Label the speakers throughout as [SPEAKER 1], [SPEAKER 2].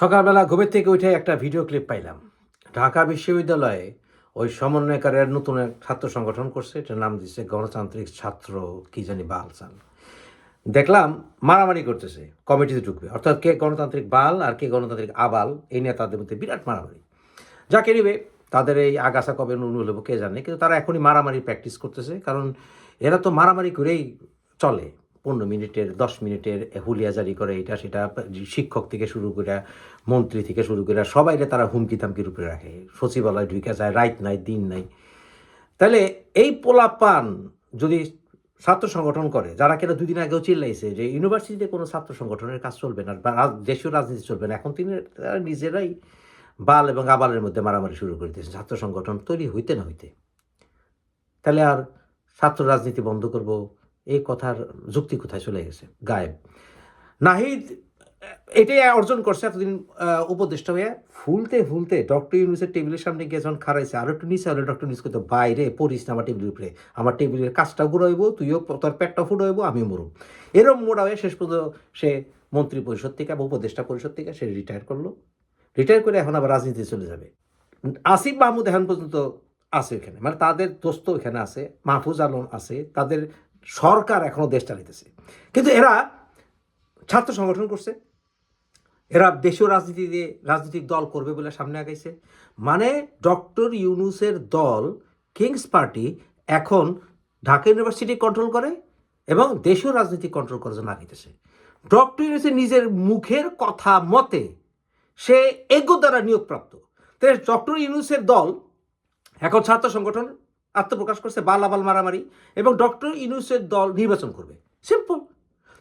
[SPEAKER 1] সকালবেলা ঘুমের থেকে উঠে একটা ভিডিও ক্লিপ পাইলাম। ঢাকা বিশ্ববিদ্যালয়ে ওই সমন্বয়কারের নতুন এক ছাত্র সংগঠন করছে, এটার নাম দিচ্ছে গণতান্ত্রিক ছাত্র কি জানি বালসান দেখলাম মারামারি করতেছে, কমিটিতে ঢুকবে। অর্থাৎ কে গণতান্ত্রিক বাল আর কে গণতান্ত্রিক আবাল, এই নিয়ে তাদের মধ্যে বিরাট মারামারি। যাকে নিবে, তাদের এই আগাছা কবে নুন হলেব কে জানে, কিন্তু তারা এখনই মারামারি প্র্যাকটিস করতেছে, কারণ এরা তো মারামারি করেই চলে। পনেরো মিনিটের, দশ মিনিটের হুলিয়া জারি করে এটা, সেটা শিক্ষক থেকে শুরু করে মন্ত্রী থেকে শুরু করে সবাইরে তারা হুমকি থামকির উপরে রাখে। সচিবালয় ঢুকে যায় রাইট নাই, দিন নাই। তাহলে এই পোলাপান যদি ছাত্র সংগঠন করে, যারা কিনা দুদিন আগেও চিল্লাইছে যে ইউনিভার্সিটিতে কোনো ছাত্র সংগঠনের কাজ চলবে না, বা দেশীয় রাজনীতি চলবে না, এখন তিনি তারা নিজেরাই বাল এবং আবালের মধ্যে মারামারি শুরু করে দিয়েছেন ছাত্র সংগঠন তৈরি হইতে না হইতে। তাহলে আর ছাত্র রাজনীতি বন্ধ করব? এই কথার যুক্তি কোথায় চলে গেছে? গায়েব। নাহিদ, এটাই অর্জন করছে এতদিন উপদেষ্টা হয়ে। ফুলতে ফুলতে ডক্টর ইউনুসের টেবিলের সামনে গিয়ে যখন খারাইছে আরও একটু নিচে হলে ডক্টর ইউনুস করতে বাইরে, পড়িস না আমার টেবিলের উপরে। আমার টেবিলের কাজটা ঘুরাইবো, তুইও তোর পেটটা ফুটাইবো আমি মরুম। এরম মোড়া হয়ে শেষ পর্যন্ত সে মন্ত্রী পরিষদ থেকে বা উপদেষ্টা পরিষদ থেকে সে রিটায়ার করল। রিটায়ার করে এখন আবার রাজনীতি চলে যাবে। আসিফ মাহমুদ এখন পর্যন্ত আছে এখানে। মানে তাদের দোস্ত এখানে আছে, মাহফুজ আলম আছে, তাদের সরকার এখনও দেশ চালাইতেছে। কিন্তু এরা ছাত্র সংগঠন করছে। এরা দেশীয় রাজনীতিতে রাজনৈতিক দল করবে বলে সামনে আগাইছে। মানে ডক্টর ইউনুসের দল, কিংস পার্টি, এখন ঢাকা ইউনিভার্সিটি কন্ট্রোল করে এবং দেশীয় রাজনীতি কন্ট্রোল করার জন্য আগাইতেছে। ডক্টর ইউনুসের নিজের মুখের কথা মতে সে এগো দ্বারা নিয়োগপ্রাপ্ত। তাই ডক্টর ইউনুসের দল, এখন ছাত্র সংগঠন আত্মপ্রকাশ করছে বালাবাল মারামারি এবং ডক্টর ইউনুসের দল নির্বাচন করবে। সিম্পল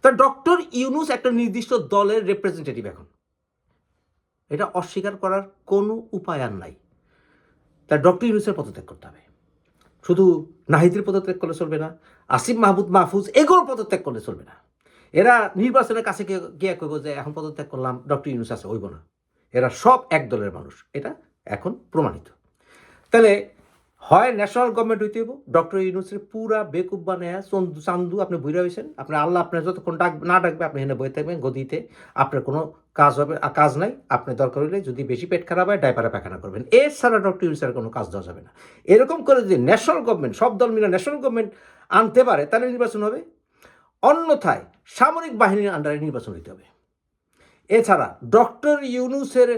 [SPEAKER 1] তা ডক্টর ইউনুস একটা নির্দিষ্ট দলের রিপ্রেজেন্টেটিভ এখন। এটা অস্বীকার করার কোনো উপায় আর নাই। তা ডক্টর ইউনুসের পদত্যাগ করতে হবে। শুধু নাহিদের পদত্যাগ করলে চলবে না, আসিফ মাহমুদ মাহফুজ এগুলো পদত্যাগ করলে চলবে না। এরা নির্বাচনের কাছে গিয়ে- কইব যে, এখন পদত্যাগ করলাম, ডক্টর ইউনুস আছে, হইব না। এরা সব এক দলের মানুষ। এটা এখন প্রমাণিত। তাহলে হয় ন্যাশনাল গভর্নমেন্ট হইতে হইব। ডক্টর ইউনুসের পুরা বেকুব বানায় চন্দু চান্দু আপনি বইরা হয়েছেন আপনার আল্লাহ আপনার যতক্ষণ ডাক না ডাকবে, আপনি এখানে বই থাকবেন গদিতে। আপনার কোনো কাজ হবে কাজ নাই। আপনি দরকার হলে যদি বেশি পেট খারাপ হয় ডাইপারে পায়খানা করবেন। এছাড়া ডক্টর ইউনুসের কোনো কাজ দেওয়া যাবে না। এরকম করে যদি ন্যাশনাল গভর্নমেন্ট সব দল মিলে ন্যাশনাল গভর্নমেন্ট আনতে পারে, তাহলে নির্বাচন হবে। অন্যথায় সামরিক বাহিনীর আন্ডারে নির্বাচন হইতে হবে। এছাড়া ডক্টর ইউনুসের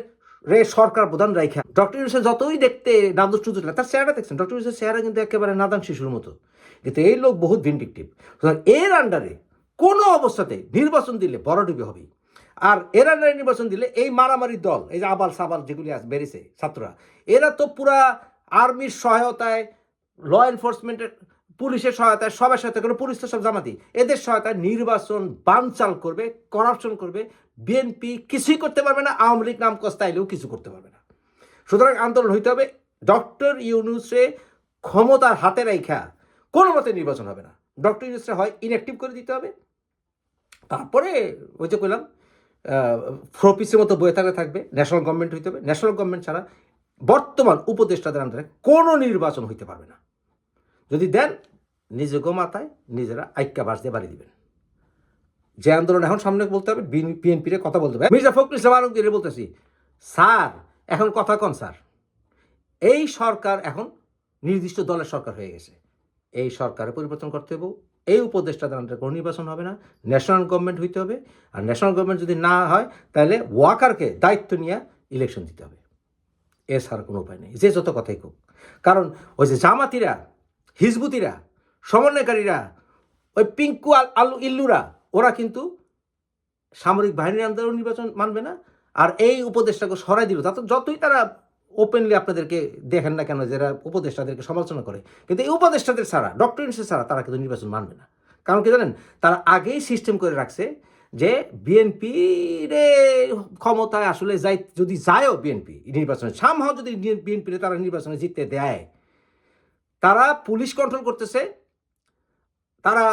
[SPEAKER 1] রে সরকার প্রধান রাইখা, ডক্টর ইউনুসের যতই দেখতে নাদুস তার চেহারা দেখছেন। ডক্টর ইউনুসের চেহারা কিন্তু একেবারে নাদান শিশুর মতো। কিন্তু এই লোক বহুত ভিন্ডিকটিভ সুতরাং এর আন্ডারে কোনো অবস্থাতে নির্বাচন দিলে বড় ডুবে হবে আর এর আন্ডারে নির্বাচন দিলে এই মারামারি দল, এই যে আবাল সাবাল যেগুলি আছে বেড়েছে ছাত্ররা, এরা তো পুরা আর্মির সহায়তায় ল এনফোর্সমেন্টের পুলিশের সহায়তায়, সবার সহায়তা করে পুলিশ তো সব জামাতি এদের সহায়তায় নির্বাচন বানচাল করবে করাপশন করবে বিএনপি কিছুই করতে পারবে না, আওয়ামী লীগ নাম কস্তাইলেও কিছু করতে পারবে না। সুতরাং আন্দোলন হইতে হবে। ডক্টর ইউনুসে ক্ষমতার হাতে রাইখা কোনো মতে নির্বাচন হবে না। ডক্টর ইউনুসে হয় ইনঅ্যাক্টিভ করে দিতে হবে। তারপরে ওই যে কইলাম ফ্রপিসের মতো বয়ে থাকলে থাকবে ন্যাশনাল গভর্নমেন্ট হইতে হবে। ন্যাশনাল গভর্নমেন্ট ছাড়া বর্তমান উপদেষ্টাদের আন্ডারে কোনো নির্বাচন হইতে পারবে না। যদি দেন নিজে মাথায়, নিজেরা আইক্যা বাস দিয়ে বাড়ি দিবেন। যে আন্দোলন এখন সামনে বলতে হবে বিএনপির কথা বলতে হবে। মির্জা ফখরুল ইসলাম আলমগীর বলতেছি, স্যার, এখন কথা কন স্যার। এই সরকার এখন নির্দিষ্ট দলের সরকার হয়ে গেছে। এই সরকারের পরিবর্তন করতে হবে। এই উপদেষ্টাদের আন্ডারে কোনো নির্বাচন হবে না। ন্যাশনাল গভর্নমেন্ট হইতে হবে। আর ন্যাশনাল গভর্নমেন্ট যদি না হয়, তাহলে ওয়াকারকে দায়িত্ব নিয়ে ইলেকশন দিতে হবে। এছাড়া কোনো উপায় নেই। যে যত কথাই হোক কারণ ওই যে জামাতিরা হিজবুতিরা, সমন্বয়কারীরা, ওই পিঙ্কু আল- ইল্লুরা, ওরা কিন্তু সামরিক বাহিনীর আন্দোলন নির্বাচন মানবে না। আর এই উপদেশটাকে সরাই দিল। তা তো যতই তারা ওপেনলি আপনাদেরকে দেখেন না কেন, যারা উপদেষ্টাদেরকে সমালোচনা করে, কিন্তু এই উপদেষ্টাদের ছাড়া ডক্টর ছাড়া তারা কিন্তু নির্বাচন মানবে না। কারণ কি জানেন, তারা আগেই সিস্টেম করে রাখছে যে বিএনপি রে ক্ষমতায় আসলে যাই, যদি যায়ও বিএনপি নির্বাচনে। সামহাও যদি বিএনপি তারা নির্বাচনে জিততে দেয় তারা পুলিশ কন্ট্রোল করতেছে, তারা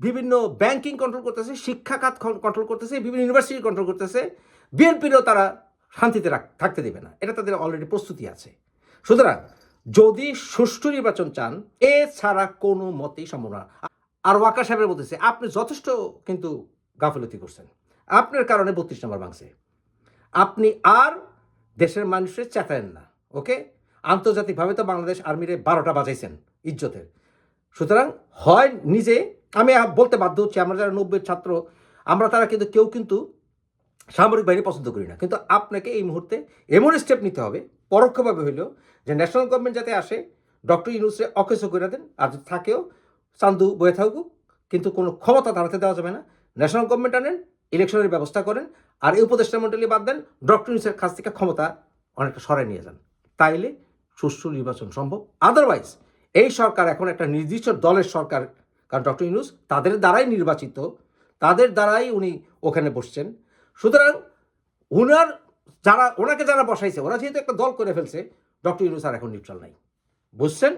[SPEAKER 1] বিভিন্ন ব্যাংকিং কন্ট্রোল করতেছে, শিক্ষা খাত কন্ট্রোল করতেছে, বিভিন্ন ইউনিভার্সিটি কন্ট্রোল করতেছে বিএনপিরও তারা শান্তিতে থাকতে দেবে না। এটা তাদের অলরেডি প্রস্তুতি আছে। সুতরাং যদি সুষ্ঠু নির্বাচন চান এ ছাড়া কোনো মতেই সম্ভব না। আর ওয়াকা সাহেবের বলতেছে, আপনি যথেষ্ট কিন্তু গাফলতি করছেন। আপনার কারণে বত্রিশ নম্বর ভাঙছে। আপনি আর দেশের মানুষের চেতায়েন না ওকে আন্তর্জাতিকভাবে তো বাংলাদেশ আর্মিরে বারোটা বাজাইছেন ইজ্জতের। সুতরাং হয় নিজে, আমি বলতে বাধ্য হচ্ছি, আমরা যারা নব্বই ছাত্র, আমরা তারা কিন্তু কেউ কিন্তু সামরিক বাহিনী পছন্দ করি না। কিন্তু আপনাকে এই মুহূর্তে এমন স্টেপ নিতে হবে, পরোক্ষভাবে হইলেও, যে ন্যাশনাল গভর্নমেন্ট যাতে আসে ডক্টর ইউনুসে অকেশ করে দেন, আর থাকেও, চান্দু বয়ে থাকুক, কিন্তু কোনো ক্ষমতা দাঁড়াতে দেওয়া যাবে না। ন্যাশনাল গভর্নমেন্ট আনেন ইলেকশনের ব্যবস্থা করেন, আর এই উপদেষ্টা মন্ডলী বাদ দেন ডক্টর ইউনুসের কাছ থেকে ক্ষমতা অনেকটা সরাই নিয়ে যান। তাইলে সুষ্ঠু নির্বাচন সম্ভব। আদারওয়াইজ এই সরকার এখন একটা নির্দিষ্ট দলের সরকার। কারণ ডক্টর ইউনুস তাদের দ্বারাই নির্বাচিত, তাদের দ্বারাই উনি ওখানে বসছেন। সুতরাং ওনার যারা, ওনাকে যারা বসাইছে, ওরা যেহেতু একটা দল করে ফেলছে ডক্টর ইউনুস আর এখন নিউট্রাল নাই। বুঝছেন?